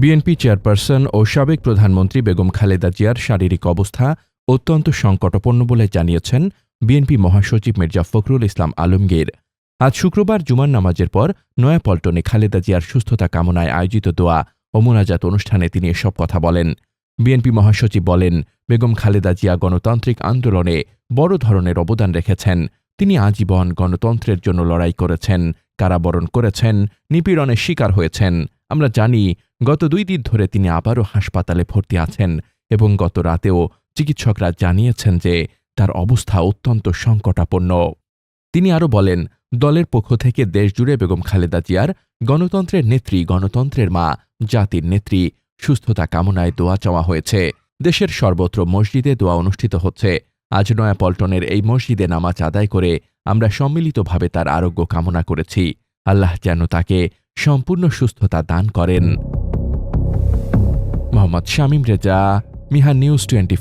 BNP chairperson ও সাবেক প্রধানমন্ত্রী বেগম খালেদা জিয়ার শারীরিক অবস্থা অত্যন্ত সংকটাপন্ন বলে জানিয়েছেন বিএনপি মহাসচিব মির্জা ফখরুল ইসলাম আলমগীর। আজ শুক্রবার জুমার নামাজের পর নয়াপল্টনে খালেদা জিয়ার সুস্থতা কামনায় আয়োজিত দোয়া ও মোনাজাত অনুষ্ঠানে তিনি এসব কথা বলেন। বিএনপি মহাসচিব বলেন, বেগম খালেদা জিয়া গণতান্ত্রিক আন্দোলনে বড় ধরনের অবদান রেখেছেন। তিনি আজীবন গণতন্ত্রের জন্য লড়াই করেছেন, কারাবরণ করেছেন, নিপীড়নের শিকার হয়েছেন। আমরা জানি গত দুই দিন ধরে তিনি আবারও হাসপাতালে ভর্তি আছেন এবং গত রাতেও চিকিৎসকরা জানিয়েছেন যে তার অবস্থা অত্যন্ত সংকটাপন্ন। তিনি আরও বলেন, দলের পক্ষ থেকে দেশজুড়ে বেগম খালেদা জিয়ার গণতন্ত্রের নেত্রী, গণতন্ত্রের মা, জাতির নেত্রী, সুস্থতা কামনায় দোয়া চাওয়া হয়েছে। দেশের সর্বত্র মসজিদে দোয়া অনুষ্ঠিত হচ্ছে। আজ নয়াপল্টনের এই মসজিদে নামাজ আদায় করে আমরা সম্মিলিতভাবে তার আরোগ্য কামনা করেছি। আল্লাহ যেন তাকে সম্পূর্ণ সুস্থতা দান করেন। মোহাম্মদ শামীম রেজা মিহা নিউজ টোয়েন্টি